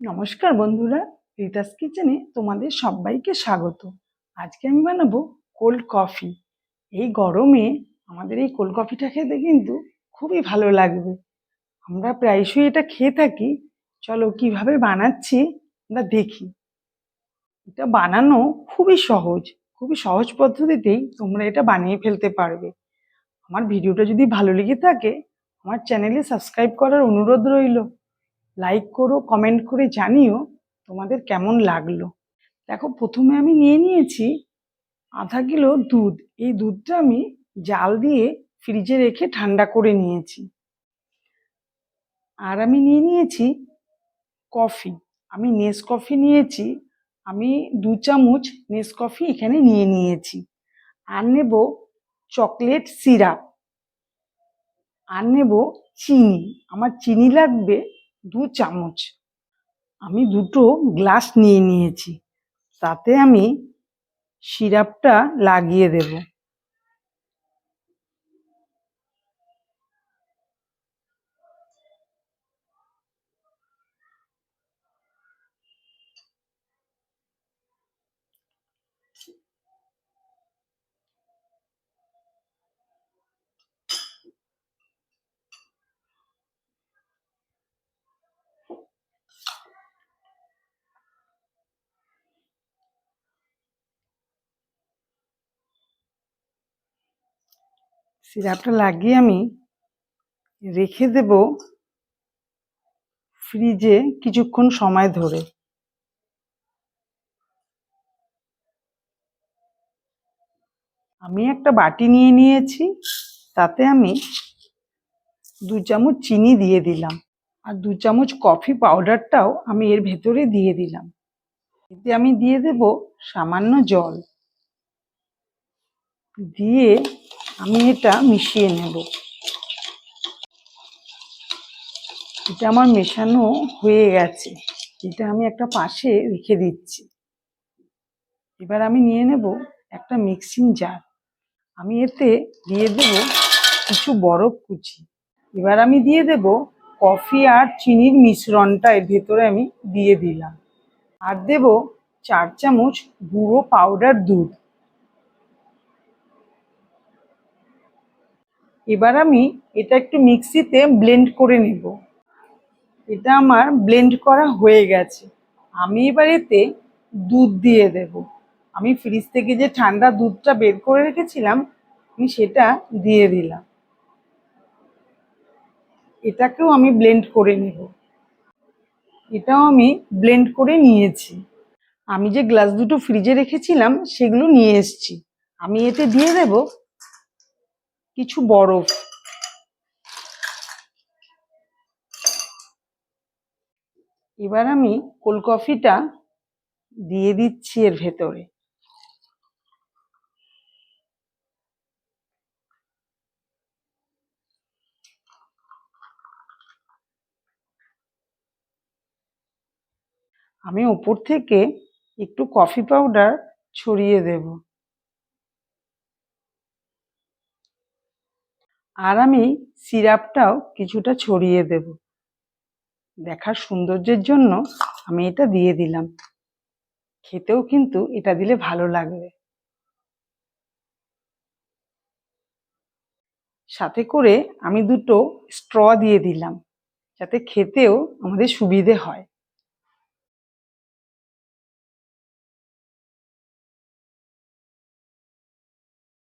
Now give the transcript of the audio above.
নমস্কার বন্ধুরা, রিতাস কিচেনে তোমাদের সবাইকে স্বাগত। আজকে আমি বানাবো কোল্ড কফি। এই গরমে আমাদের এই কোল্ড কফিটা খেতে কিন্তু খুবই ভালো লাগবে। আমরা প্রায়শই এটা খেয়ে থাকি। চলো কীভাবে বানাচ্ছি আমরা দেখি। এটা বানানো খুবই সহজ খুবই সহজ পদ্ধতিতেই তোমরা এটা বানিয়ে ফেলতে পারবে। আমার ভিডিওটা যদি ভালো লেগে থাকে, আমার চ্যানেলে সাবস্ক্রাইব করার অনুরোধ রইল। লাইক করো কমেন্ট করে জানিও তোমাদের কেমন লাগল। দেখো, প্রথমে আমি নিয়ে নিয়েছি আধা কিলো দুধ। এই দুধটা আমি জাল দিয়ে ফ্রিজে রেখে ঠান্ডা করে নিয়েছি। আর আমি নিয়ে নিয়েছি কফি আমি নেস কফি নিয়েছি। আমি দু চামচ নেস কফি এখানে নিয়ে নিয়েছি। আর নেব চকলেট সিরাপ আর নেব চিনি। আমার চিনি লাগবে দু চামচ। আমি দুটো গ্লাস নিয়ে নিয়েছি। তাতে আমি সিরাপটা লাগিয়ে দেব। সিরাপটা লাগিয়ে আমি রেখে দেব ফ্রিজে কিছুক্ষণ সময় ধরে। আমি একটা বাটি নিয়ে নিয়েছি, তাতে আমি দু চামচ চিনি দিয়ে দিলাম আর দু চামচ কফি পাউডারটাও আমি এর ভেতরে দিয়ে দিলাম। এতে আমি দিয়ে দেব সামান্য জল। দিয়ে আমি এটা মিশিয়ে নেব। এটা আমার মেশানো হয়ে গেছে। এটা আমি একটা পাশে রেখে দিচ্ছি। এবার আমি নিয়ে নেব একটা মিক্সিং জার। আমি এতে দিয়ে দেব কিছু বরফ কুচি। এবার আমি দিয়ে দেব কফি আর চিনির মিশ্রণটা, এর ভেতরে আমি দিয়ে দিলাম। আর দেব চার চামচ গুঁড়ো পাউডার দুধ। এবার আমি এটা একটু মিক্সিতে ব্লেন্ড করে নেব। এটা আমার ব্লেন্ড করা হয়ে গেছে। আমি এবার এতে দুধ দিয়ে দেব। আমি ফ্রিজ থেকে যে ঠান্ডা দুধটা বের করে রেখেছিলাম, আমি সেটা দিয়ে দিলাম। এটাকেও আমি ব্লেন্ড করে নেব। এটাও আমি ব্লেন্ড করে নিয়েছি। আমি যে গ্লাস দুটো ফ্রিজে রেখেছিলাম, সেগুলো নিয়ে এসেছি। আমি এতে দিয়ে দেব কিছু বরফ। এবার আমি কোল্ড কফিটা দিয়ে দিচ্ছি এর ভেতরে। আমি ওপর থেকে একটু কফি পাউডার ছড়িয়ে দেব। আর আমি সিরাপটাও কিছুটা ছড়িয়ে দেব। দেখার সৌন্দর্যের জন্য আমি এটা দিয়ে দিলাম। খেতেও কিন্তু এটা দিলে ভালো লাগবে। সাথে করে আমি দুটো স্ট্র দিয়ে দিলাম, যাতে খেতেও আমাদের সুবিধে হয়।